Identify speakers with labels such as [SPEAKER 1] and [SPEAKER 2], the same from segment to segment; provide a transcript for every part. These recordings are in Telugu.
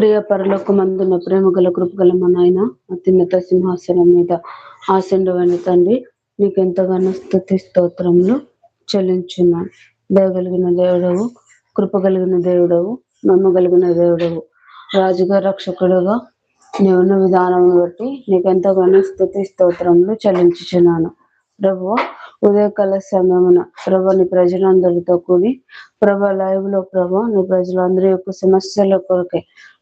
[SPEAKER 1] ప్రియ పరలోక మందున ప్రేమ గల కృపగల మా నాయన అత్యున్నత సింహాసనం మీద ఆశండవని తండ్రి నీకు ఎంతగానో స్థుతి స్తోత్రములు చెల్లించున్నాను దేవగలిగిన దేవుడవు కృపగలిగిన దేవుడవు నమ్మగలిగిన దేవుడవు. రాజుగా రక్షకుడుగా నీవున్న విధానం బట్టి నీకెంతగానో స్థుతి స్తోత్రములు చెల్లించుచున్నాను. ప్రభు ఉదయకాల సమయమున ప్రభు నీ ప్రజలందరితో కూడి ప్రభ లైవ్లో ప్రభు నీ ప్రజలందరి యొక్క సమస్యల కొరకే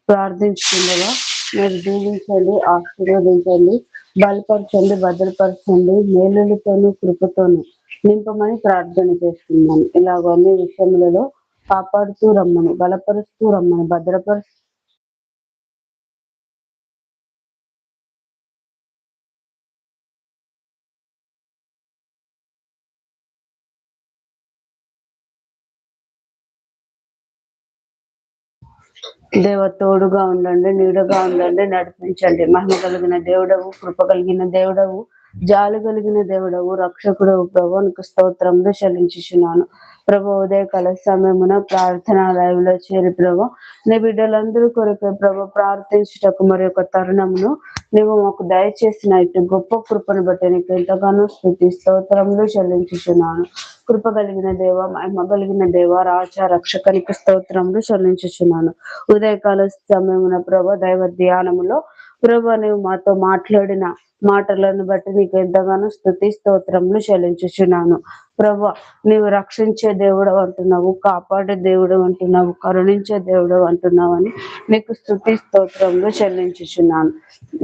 [SPEAKER 1] ప్రార్థించుకుండగా మీరు దీవించండి ఆశీర్వదించండి బలపరచండి భద్రపరచండి మేలులతోనూ కృపతోనూ నింపమని ప్రార్థన చేస్తున్నాను. ఇలాగ అన్ని విషయములలో కాపాడుతూ రమ్మని బలపరుస్తూ రమ్మని భద్రపరుస్తూ దేవ తోడుగా ఉండండి నీడగా ఉండండి నడిపించండి. మహిమ కలిగిన దేవుడవు కృప కలిగిన దేవుడవు. జాలు కలిగిన దేవుడవు రక్షకుడవు ప్రభు నీకు స్తోత్రంలో చెల్లించుచున్నాను. ప్రభు ఉదయకాల సమయమున ప్రార్థన లైవ్లో చేరి ప్రభు నీ బిడ్డలందరూ కొరకే ప్రభు ప్రార్థించుటకు మరి యొక్క తరుణమును నీవు మాకు దయచేసిన ఇటు గొప్ప కృపను బట్టి నీకు ఎంతగానో స్థుతి స్తోత్రంలో చెల్లించుచున్నాను. కృప కలిగిన దేవ మహిమ కలిగిన దేవ రాజ రక్షకనికి స్తోత్రంలో చెల్లించుచున్నాను. ఉదయకాల సమయమున ప్రభ దైవ ధ్యానములో ప్రభ నువ్వు మాతో మాట్లాడిన మాటలను బట్టి నీకు ఎంతగానో స్థుతి స్తోత్రములు చెల్లించుచున్నాను. ప్రభు నీవు రక్షించే దేవుడు అంటున్నావు కాపాడే దేవుడు అంటున్నావు కరుణించే దేవుడు అంటున్నావు అని నీకు స్థుతి స్తోత్రములు చెల్లించుచున్నాను.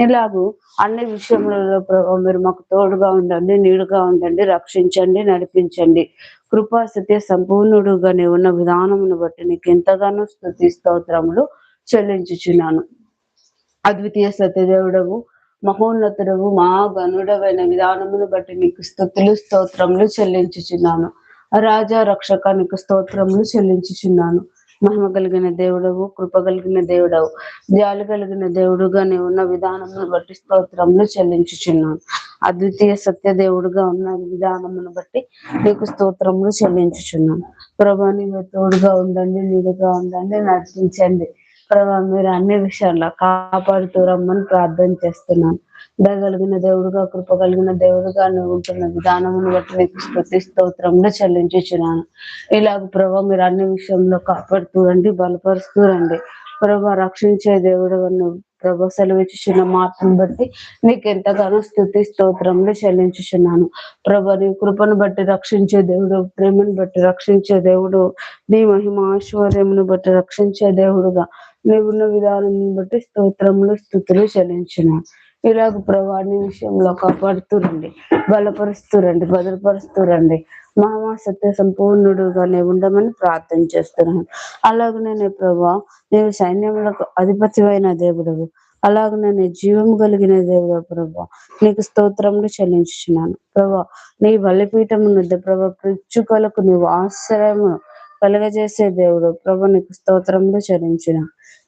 [SPEAKER 1] ఇలాగూ అన్ని విషయములలో ప్రభు మీరు మాకు తోడుగా ఉండండి నీడుగా ఉండండి రక్షించండి నడిపించండి. కృపా సత్య సంపూర్ణుడుగా ఉన్న విధానమును బట్టి నీకు ఎంతగానో స్థుతి స్తోత్రములు చెల్లించుచున్నాను. అద్వితీయ సత్యదేవుడవు మహోన్నతుడవు మా గనుడవైన విధానమును బట్టి నీకు స్థుతులు స్తోత్రములు చెల్లించుచున్నాను. రాజా రక్షక నీకు స్తోత్రములు చెల్లించుచున్నాను. మహిమ కలిగిన దేవుడవు కృప కలిగిన దేవుడవు జాలి కలిగిన దేవుడుగా నీ ఉన్న విధానమును బట్టి స్తోత్రములు చెల్లించుచున్నాను. అద్వితీయ సత్య దేవుడుగా ఉన్న విధానమును బట్టి నీకు స్తోత్రములు చెల్లించుచున్నాను. ప్రభా నీవు తోడుగా ఉండండి నీడుగా ఉండండి నడిపించండి. ప్రభా మీరు అన్ని విషయాల్లో కాపాడుతూ రమ్మని ప్రార్థన చేస్తున్నాను. దయగలిగిన దేవుడుగా కృప కలిగిన దేవుడుగా ఉంటున్న విధానమును బట్టి మీకు స్థుతి స్తోత్రంలో చెల్లించుచున్నాను. ఇలాగ ప్రభా మీరు అన్ని విషయంలో కాపాడుతూ రండి బలపరుస్తూ రండి. ప్రభా రక్షించే దేవుడు నువ్వు ప్రభా సెలవిచ్చుచున్న మాటను బట్టి నీకు ఎంతగానో స్థుతి స్తోత్రంలో చెల్లించుచున్నాను. ప్రభా నీ కృపను బట్టి రక్షించే దేవుడు ప్రేమను బట్టి రక్షించే దేవుడు నీ మహిమ ఐశ్వర్యమును బట్టి రక్షించే దేవుడుగా నీవున్న విధానం బట్టి స్తోత్రములు స్థుతులు చెల్లించిన. ఇలాగ ప్రభాని విషయంలో కాపాడుతురండి. బలపరుస్తురండి భద్రపరుస్తురండి. మహా సత్య సంపూర్ణుడుగానే ఉండమని ప్రార్థన చేస్తున్నాను. అలాగనే ప్రభా నీవు సైన్యములకు అధిపతివైన దేవుడు అలాగనే జీవం కలిగిన దేవుడు ప్రభా. నీకు స్తోత్రములు చెల్లించున్నాను ప్రభా నీ బలిపీఠము ఉన్నది ప్రభా పిచ్చుకలకు నీవు ఆశ్రయము కలుగజేసే దేవుడు ప్రభు నీకు స్తోత్రంలో చరించిన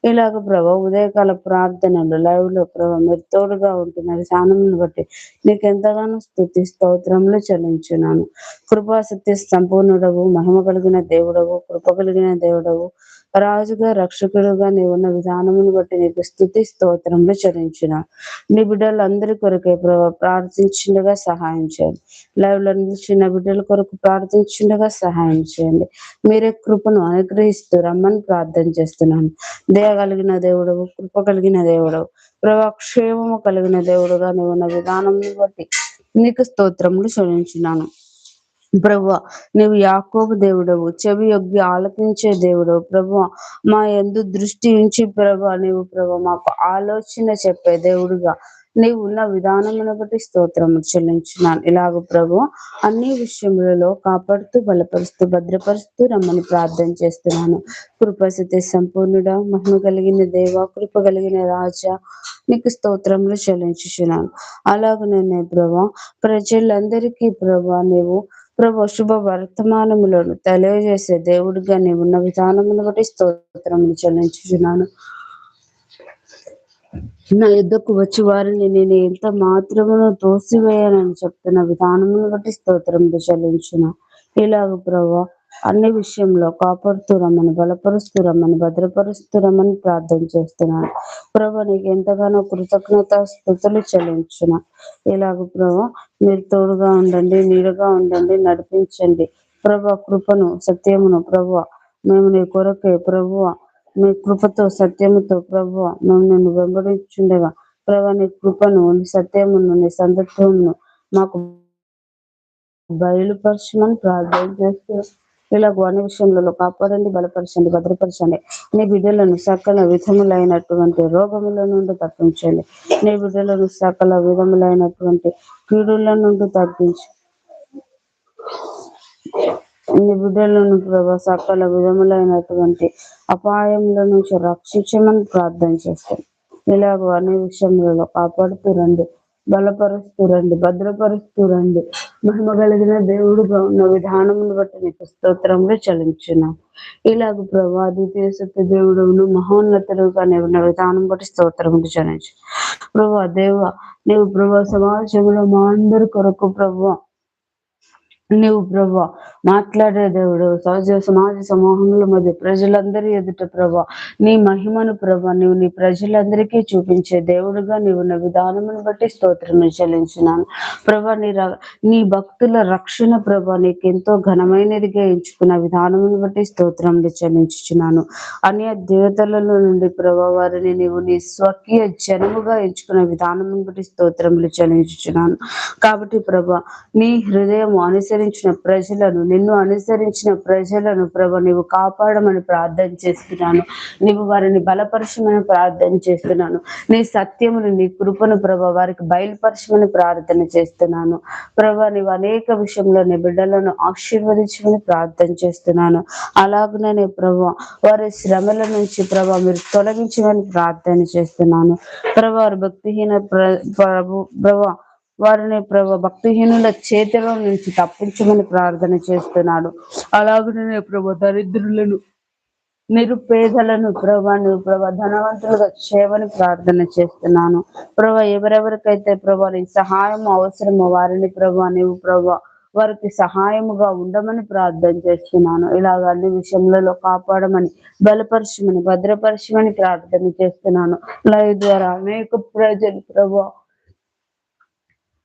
[SPEAKER 1] ఇలాగ ప్రభ ఉదయకాల ప్రార్థనలు లైవ్లో ప్రభ మీరు తోడుగా ఉంటున్నారు. స్థానమును బట్టి నీకు ఎంతగానో స్థుతి స్తోత్రములు చెల్లించున్నాను. కృపా సత్య సంపూర్ణుడవు మహిమ కలిగిన దేవుడవు కృప కలిగిన దేవుడవు. రాజుగా రక్షకుడుగా నీ ఉన్న విధానమును బట్టి నీకు స్థుతి స్తోత్రములు చరించిన నీ బిడ్డలందరి కొరకే ప్రార్థించిండగా సహాయం చేయండి. లైవ్లో చిన్న బిడ్డల కొరకు ప్రార్థించిండగా సహాయం చేయండి. మీరే కృపను అనుగ్రహిస్తూ రమ్మని ప్రార్థన చేస్తున్నాను. దయ కలిగిన దేవుడు కృప కలిగిన దేవుడు ప్రభా క్షేమము కలిగిన దేవుడుగా నువ్వు ఉన్న విధానం బట్టి నీకు స్తోత్రములు చెల్లించినాను ప్రభు నీవు యాకోబు దేవుడవు చెవి యొగ్గి ఆలపించే దేవుడవు ప్రభు. మా ఎందు దృష్టి ఉంచి ప్రభు నీవు ప్రభు మాకు ఆలోచన చెప్పే దేవుడుగా. నీవు ఉన్న విధానమును బట్టి స్తోత్రము చెల్లించున్నాను. ఇలాగ ప్రభు అన్ని విషయములలో కాపాడుతూ బలపరుస్తూ భద్రపరుస్తూ రమ్మని ప్రార్థన చేస్తున్నాను. కృపస్థితి సంపూర్ణుడ మహిమ కలిగిన దేవ కృప కలిగిన రాజా నీకు స్తోత్రములు చెల్లించున్నాను అలాగనే ప్రభా ప్రజలందరికీ ప్రభా నీవు ప్రభు శుభ వర్తమానములను తెలియజేసే దేవుడిగా నీవు ఉన్న విధానమును బట్టి స్తోత్రమును చెల్లించుచున్నాను. నా యుద్ధకు వచ్చి వారిని నేను ఎంత మాత్రమును తోసివేయాలని చెప్తున్న విధానమును బట్టి స్తోత్రం చెల్లించున. ఇలాగ ప్రభా అన్ని విషయంలో కాపాడుతూ రమ్మని బలపరుస్తూ రమ్మని భద్రపరుస్తూ రమ్మని ప్రార్థన చేస్తున్నాను. ప్రభు నీకు ఎంతగానో కృతజ్ఞత స్థుతులు చెల్లించిన ఇలాగ ప్రభు మీరు తోడుగా ఉండండి నీడగా ఉండండి నడిపించండి. ప్రభా కృపను సత్యమును ప్రభు మేము నీ కొరకే ప్రభువ మీ కృపతో సత్యముతో ప్రభు మేము నిన్ను వెంబడించుండగా. ప్రభా నీ కృపను నీ సత్యమును నీ సందత్వమును మాకు బయలుపరచమని ప్రార్థన చేస్తున్నాం ఇలా అన్ని విషయంలో కాపాడండి బలపరచండి భద్రపరచండి. నీ బిడ్డలను సకల విధములైనటువంటి రోగముల నుండి తప్పించండి. నీ బిడ్డలను సకల విధములైనటువంటి కీడుల నుండి తప్పించు నీ బిడ్డలను ప్రభా సకల విధములైనటువంటి అపాయముల నుంచి రక్షించమని ప్రార్థన చేస్తాం. ఇలాగ అన్ని విషయంలో కాపాడుతూ రండి. బలపరుస్తూ రండి భద్రపరుస్తూ రండి మహిమ కలిగిన దేవుడుగా ఉన్న విధానమును బట్టి నీకు స్తోత్రంలో చలించున్నాం ఇలాగ ప్రభా ద్వితీయ సత్య దేవుడును మహోన్నతుడుగానే ఉన్న విధానం బట్టి స్తోత్రములు చలించు ప్రభా దేవ నీవు ప్రభా సమాజంలో మా అందరి కొరకు ప్రభా నీవు ప్రభా మాట్లాడే దేవుడు సహజ సమాజ సమూహముల మధ్య ప్రజలందరి ఎదుట ప్రభా నీ మహిమను ప్రభా నీవు నీ ప్రజలందరికీ చూపించే దేవుడుగా నీవు ఉన్న విధానమును బట్టి స్తోత్రం చెల్లించినాను ప్రభా నీ నీ భక్తుల రక్షణ ప్రభా నీకు ఎంతో ఘనమైనదిగా ఎంచుకున్న విధానమును బట్టి స్తోత్రం చెల్లించుచున్నాను. అన్య దేవతలలో నుండి ప్రభా వారిని నీవు నీ స్వకీయ జనముగా ఎంచుకున్న విధానమును బట్టి స్తోత్రములు చెల్లించుచున్నాను. కాబట్టి ప్రభా నీ హృదయం అనుసరించిన ప్రజలను నిన్ను అనుసరించిన ప్రజలను ప్రభ నీవు కాపాడమని ప్రార్థన చేస్తున్నాను. నీవు వారిని బలపరచమని ప్రార్థన చేస్తున్నాను. నీ సత్యమును నీ కృపను ప్రభ వారికి బయలుపరచమని ప్రార్థన చేస్తున్నాను. ప్రభ నీవు అనేక విషయంలో నీ బిడ్డలను ఆశీర్వదించమని ప్రార్థన చేస్తున్నాను. అలాగనే ప్రభ వారి శ్రమల నుంచి ప్రభ మీరు తొలగించమని ప్రార్థన చేస్తున్నాను. ప్రభ వారి భక్తిహీన ప్రభు ప్రభా వారిని ప్రభు భక్తిహీనుల చేతిలో నుంచి తప్పించమని ప్రార్థన చేస్తున్నాడు. అలాగనే ప్రభు దరిద్రులను నిరుపేదలను ప్రభా నువ్వు ప్రభా ధనవంతులుగా చేయమని ప్రార్థన చేస్తున్నాను. ప్రభా ఎవరెవరికైతే ప్రభా నీ సహాయం అవసరమో వారిని ప్రభా నువ్వు ప్రభా వారికి సహాయముగా ఉండమని ప్రార్థన చేస్తున్నాను. ఇలాగ అన్ని విషయంలో కాపాడమని బలపరచమని భద్రపరచమని ప్రార్థన చేస్తున్నాను. లైవ్ ద్వారా అనేక ప్రజలు ప్రభా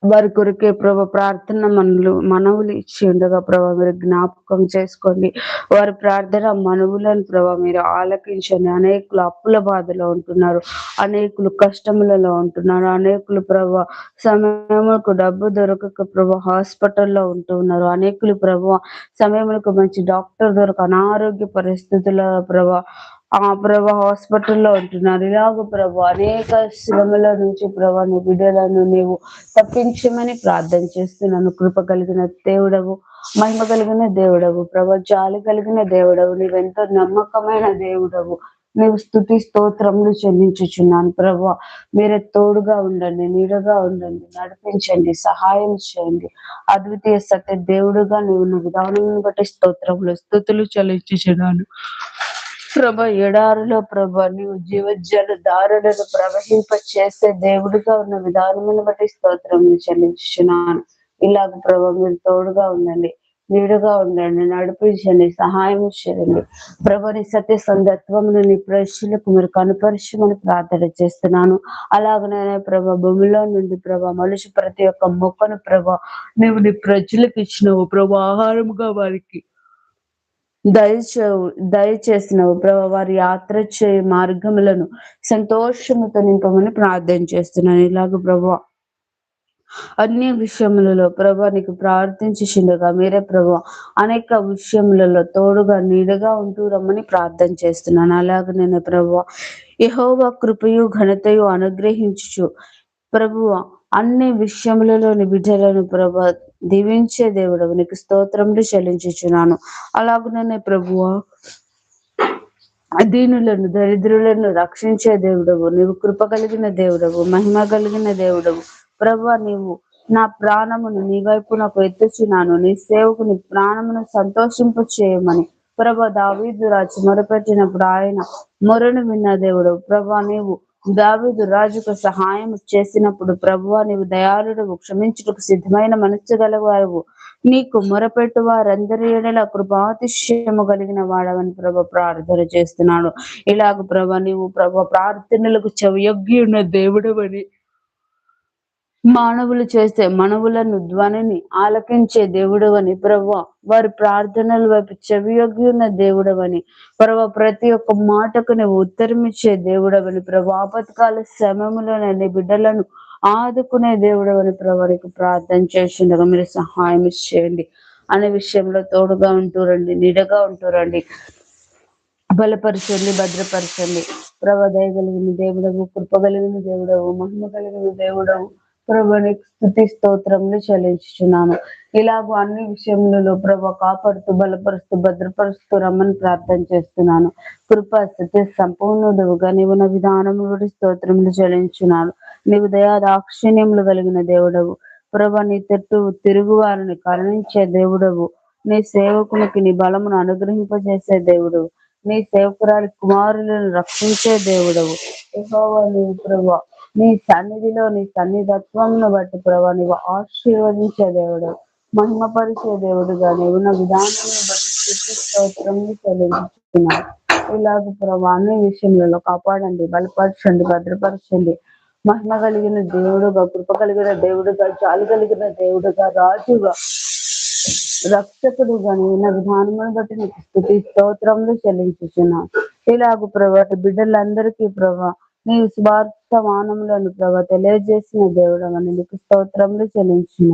[SPEAKER 1] వారి కొరికే ప్రభా ప్రార్థన మనలు మనవులు ఇచ్చి ఉండగా ప్రభా మీరు జ్ఞాపకం చేసుకోండి. వారి ప్రార్థన మనవులను ప్రభా మీరు ఆలకించండి. అనేకులు అప్పుల బాధలో ఉంటున్నారు అనేకులు కష్టములలో ఉంటున్నారు అనేకులు ప్రభా సమయములకు డబ్బు దొరకక ప్రభా హాస్పిటల్లో ఉంటున్నారు అనేకులు ప్రభా సమయములకు మంచి డాక్టర్ దొరక అనారోగ్య పరిస్థితుల ప్రభా ఆ ప్రభా హాస్పిటల్లో ఉంటున్నారు. ఇలాగ ప్రభా అనేక శ్రమల నుంచి ప్రభా నీ బిడ్డలను నీవు తప్పించమని ప్రార్థన చేస్తున్నాను. కృప కలిగిన దేవుడవు మహిమ కలిగిన దేవుడవు ప్రభ జాలి కలిగిన దేవుడవు నీవెంతో నమ్మకమైన దేవుడవు. నీవు స్థుతి స్తోత్రములు చెల్లించుచున్నాను ప్రభా. మీరే తోడుగా ఉండండి నీడగా ఉండండి నడిపించండి సహాయం చేయండి. అద్వితీయ సత్య దేవుడుగా నువ్వు విధానం బట్టి స్తోత్రములు స్థుతులు చెల్లించుచున్నాను. ప్రభ ఎడారులో ప్రభ నీవు జీవజల దారులను ప్రవహింప చేసే దేవుడిగా ఉన్న విధానమును బట్టి స్తోత్రం చెల్లించున్నాను ఇలాగ ప్రభ మీరు తోడుగా ఉండండి నీడుగా ఉండండి నడిపించండి సహాయం చేయండి. ప్రభని సత్య సందత్వమును నీ ప్రశ్నలకు మీరు కనుపరిచమని ప్రార్థన చేస్తున్నాను. అలాగనే ప్రభ భూమిలో నుండి ప్రభ మనిషి ప్రతి ఒక్క మొక్కను ప్రభ నీవు నీ ప్రజలకు ఇచ్చినవు. ప్రభ ఆహారముగా వారికి దయచే దయచేసినవు ప్రభా వారి యాత్ర చే మార్గములను సంతోషముతో నింపమని ప్రార్థన చేస్తున్నాను. ఇలాగ ప్రభా అన్ని విషయములలో ప్రభా నీకు ప్రార్థించిండగా మీరే ప్రభా అనేక విషయములలో తోడుగా నీడగా ఉంటూ రమ్మని ప్రార్థన చేస్తున్నాను. అలాగ నేను ప్రభా యహోవ కృపయు ఘనతయు అనుగ్రహించు ప్రభువ అన్ని విషయములలోని బిడ్డలను ప్రభా దీవించే దేవుడు నీకు స్తోత్రములు చెల్లించుచున్నాను. అలాగనే ప్రభువ దీనులను దరిద్రులను రక్షించే దేవుడవు. నీవు కృప కలిగిన దేవుడవు మహిమ కలిగిన దేవుడవు. ప్రభు నీవు నా ప్రాణమును నీ వైపు నాకు ఎత్తుచున్నాను. నీ సేవకుని ప్రాణమును సంతోషింపు చేయమని ప్రభ దావీదు రాజు మొరపెట్టినప్పుడు ఆయన మొరను విన్న దేవుడు ప్రభా నీవు దావిదు రాజుకు సహాయం చేసినప్పుడు ప్రభువ నీవు దయాళుడు క్షమించుటకు సిద్ధమైన మనస్సు గలవారు నీకు మొరపెట్టు వారందరి ఎడల కృపాతిశయము కలిగిన వాడవని ప్రభ ప్రార్థన చేస్తున్నాడు. ఇలాగ ప్రభ నీవు ప్రభ ప్రార్థనలకు చెవియొగ్గి ఉన్న దేవుడవని మానవులు చేసే మనవులను ధ్వనిని ఆలకించే దేవుడవని ప్రభు వారి ప్రార్థనల వైపు చెవియొగ్గిన దేవుడవని ప్రభు ప్రతి ఒక్క మాటకు నువ్వు ఉత్తరమిచ్చే దేవుడవని ప్రభు ఆపత్కాల సమయంలోనే బిడ్డలను ఆదుకునే దేవుడవని ప్రభు ప్రార్థన చేసిండగా మీరు సహాయం చేయండి. అనే విషయంలో తోడుగా ఉంటూరండి నిడగా ఉంటూరండి బలపరచండి భద్రపరచండి. ప్రభా దయగలిగిన దేవుడవు కృప కలిగిన దేవుడవు మహిమ కలిగిన దేవుడవు. ప్రభుని స్థుతి స్తోత్రములు చెల్లించుచున్నాను ఇలాగూ అన్ని విషయములలో ప్రభు కాపాడుతూ బలపరుస్తూ భద్రపరుస్తూ రమ్మని ప్రార్థన చేస్తున్నాను. కృప స్థుతి సంపూర్ణుడుగా నీవు నా విధానము స్తోత్రములు చెల్లించున్నాను. నీవు దయా దాక్షిణ్యములు కలిగిన దేవుడవు. ప్రభ నీ తట్టు తిరుగువారిని కరుణించే దేవుడవు. నీ సేవకునికి నీ బలమును అనుగ్రహింపజేసే దేవుడు నీ సేవకురాలి కుమారులను రక్షించే దేవుడవు. నీవు ప్రభా. నీ సన్నిధిలో నీ సన్నిధత్వంను బట్టి ప్రభా నువ్వు ఆశీర్వదించే దేవుడు మహిమపరిచే దేవుడుగా నీవు ఉన్న విధానం బట్టి స్థితి చెల్లించుకున్నావు ఇలాగ ప్రభా అన్ని విషయంలో కాపాడండి బలపరచండి భద్రపరచండి. మహిమ కలిగిన దేవుడుగా కృప కలిగిన దేవుడుగా చాలు కలిగిన దేవుడుగా రాజుగా రక్షకుడుగా ఉన్న విధానమును బట్టి నీకు స్థుతి స్తోత్రంలో చెల్లించుచున్నాను ఇలాగ ప్రభా బిడ్డలందరికీ ప్రభా నీ స్వార్థమానంలోని ప్రభా తెలియజేసిన దేవుడు అని నీకు స్తోత్రములు చెల్లించిన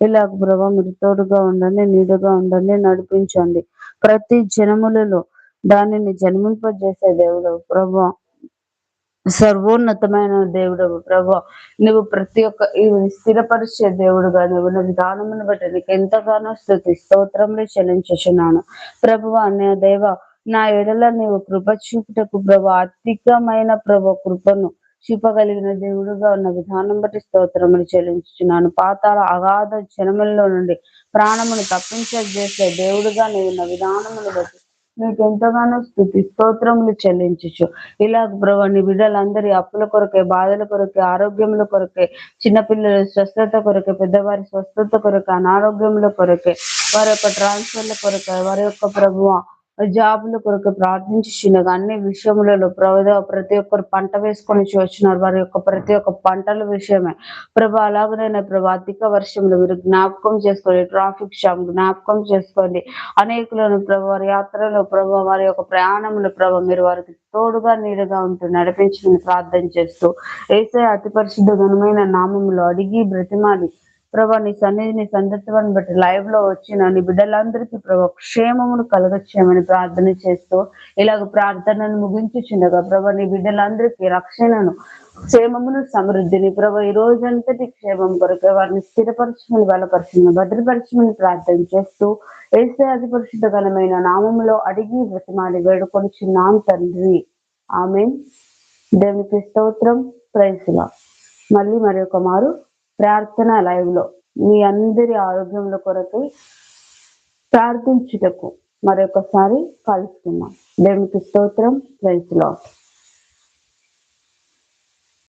[SPEAKER 1] ఇలాగ ప్రభా మీరు తోడుగా ఉండండి నీడుగా ఉండండి నడిపించండి. ప్రతి జనములలో దానిని జన్మింపజేసే దేవుడు ప్రభా సర్వోన్నతమైన దేవుడు ప్రభా. నువ్వు ప్రతి ఒక్క స్థిరపరిచే దేవుడుగా నువ్వు నువ్వు విధానమును బట్టి నీకు ఎంతగానో స్థుతి స్తోత్రంలో చెల్లించున్నాను ప్రభువా అనే దేవ నా ఎడల నీవు కృప చూపుటకు ప్రభు అధికమైన ప్రభు కృపను చూపగలిగిన దేవుడుగా ఉన్న విధానం బట్టి స్తోత్రములు చెల్లించున్నాను పాతాల అగాధ జనముల్లో నుండి ప్రాణమును తప్పించేసే దేవుడుగా నీవు ఉన్న విధానమును బట్టి నీకు ఎంతగానో స్థుతి స్తోత్రములు చెల్లించచ్చు ఇలా ప్రభు నీ బిడ్డలందరి అప్పుల కొరకే బాధల కొరకే ఆరోగ్యముల కొరకే చిన్నపిల్లల స్వస్థత కొరకే పెద్దవారి స్వస్థత కొరకే అనారోగ్యముల కొరకే వారి యొక్క ట్రాన్స్ఫర్ల కొరకే వారి యొక్క ప్రభువ జాబుల కొరకు ప్రార్థించినగా అన్ని విషయములలో ప్రభు ప్రతి ఒక్కరు పంట వేసుకొని వచ్చినారు. వారి యొక్క ప్రతి ఒక్క పంటల విషయమే. ప్రభా అలాగనైనా ప్రభా అధిక వర్షంలో మీరు జ్ఞాపకం చేసుకోండి. ట్రాఫిక్ జామ్ జ్ఞాపకం చేసుకోండి. అనేకులను ప్రభు వారి యాత్రలో ప్రభు వారి యొక్క ప్రయాణంలో ప్రభు మీరు వారికి తోడుగా నీడుగా ఉంటూ నడిపించమని ప్రార్థన చేస్తూ ఏసే అతి పరిశుద్ధ ఘనమైన నామంలో అడిగి బ్రతిమాలి. ప్రభా నీ సన్నిధిని సందర్భాన్ని బట్టి లైవ్లో వచ్చిన నీ బిడ్డలందరికీ ప్రభా క్షేమమును కలగచ్చేయమని ప్రార్థన చేస్తూ ఇలాగ ప్రార్థనను ముగించుచుండగా ప్రభా నీ బిడ్డలందరికీ రక్షణను క్షేమమును సమృద్ధిని ప్రభా ఈ రోజంతటి క్షేమం కొరకు వారిని స్థిరపరచమని బలపరచమని భద్రపరచమని ప్రార్థన చేస్తూ ఏసే అతి పరిశుద్ధకరమైన నామంలో అడిగి బ్రతిమాడి వేడుకొని చిన్నాం తండ్రి. ఆమె దేవునికి స్తోత్రం. ప్రైసులా మళ్ళీ మరి ఒక మారు ప్రార్థన లైవ్లో మీ అందరి ఆరోగ్యముల కొరకు ప్రార్థించుటకు మరొకసారి కలుసుకున్నాం దేవునికి స్తోత్రం. Praise lot